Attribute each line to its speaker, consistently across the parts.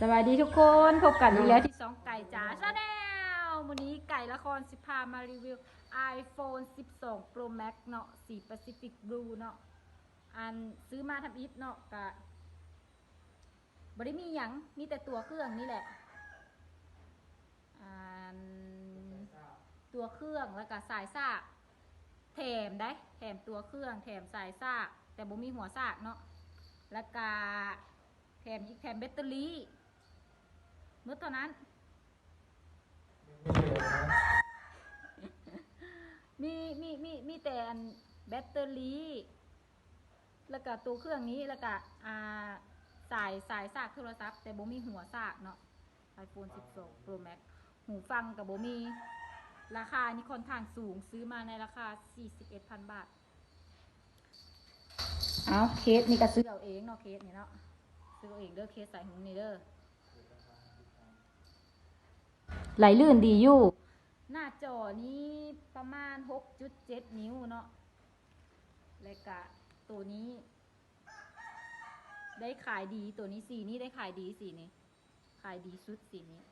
Speaker 1: สวัสดีทุกคนพบกันอีกแล้วที่สองไก่จ๋าชาแนลวันนี้ไก่ละครสิพามารีวิว iPhone 12 Pro Max เนาะสี Pacific Blue เนาะอันซื้อมาทำอิฟเนาะกะบริมีหยังมีแต่ตัวเครื่องนี่แหละอันตัวเครื่องแล้วก็สายซากแถมได้แถมตัวเครื่องแถมสายซากแต่บ่มีหัวซากเนาะแล้วก็แถมอีกแถมแบตเตอรี่เมื่อตอนนั้น มีมีมีมีแต่อันแบตเตอรี่ แล้วก็ตัวเครื่องนี้แล้วก็อ่าสายสายซากโทรศัพท์ แต่บ่มีหัวซากเนาะ iPhone 12 Pro Max หูฟังกับบ่มี ราคานี่ค่อนข้างสูงซื้อมาในราคา 41,000 บาท เอาเคสนี่ก็ซื้อเอาเองเนาะเคสนี่เนาะซื้อเอาเองเด้อเคสใส่หูนี่เด้อ ไหลลื่นดีอยู่ หน้าจอนี้ประมาณ 6.7 นิ้วเนาะแล้วก็ตัวนี้ ได้ขายดีตัวนี้สีนี้ได้ขายดีสีนี้ ขายดีสุดสีนี้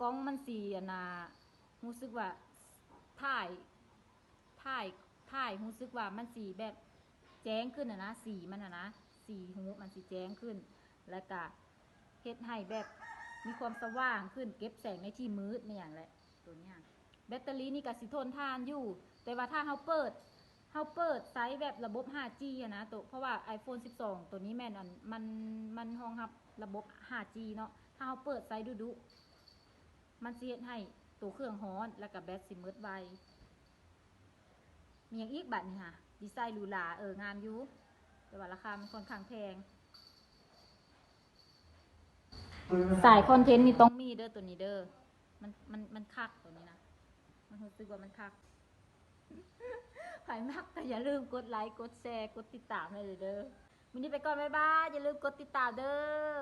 Speaker 1: กล้องมันสีอะนารู้สึกว่าถ่ายถ่ายถ่ายรู้สึกว่ามันสีแบบแจ้งขึ้นอะนะสีมันอะนะสีหูมันสีแจ้งขึ้น แล้วก็เฮ็ดให้แบบ มีความสว่างขึ้นเก็บแสงในที่มืดเนี่ยอย่างแหละตัวเนี้ยแบตเตอรี่นี่ก็สิทนทานอยู่ แต่ว่าถ้าเราเปิดเราเปิดไซส์แบบระบบ 5G อะนะตัวเพราะว่า iPhone 12 ตัวนี้แม่นอันมันมันรองรับระบบ 5G เนาะถ้าเราเปิดไซส์ดุๆมันเฮ็ดให้ตัวเครื่องฮ้อนแล้วก็แบตสิมืดไวมีอย่างอีกบัดนี่ค่ะดีไซน์หรูหราเอองามอยู่แต่ว่าราคามันค่อนข้างแพง สายคอนเทนต์นี่ต้องมีเด้อตัวนี้เด้อ มันมันมันคักตัวนี้นะ มันรู้สึกว่ามันคักใครมักก็อย่าลืมกดไลค์ กดแชร์ กดติดตามให้เลยเด้อวันนี้ไปก่อนบ๊ายบาย อย่าลืมกดติดตามเด้อ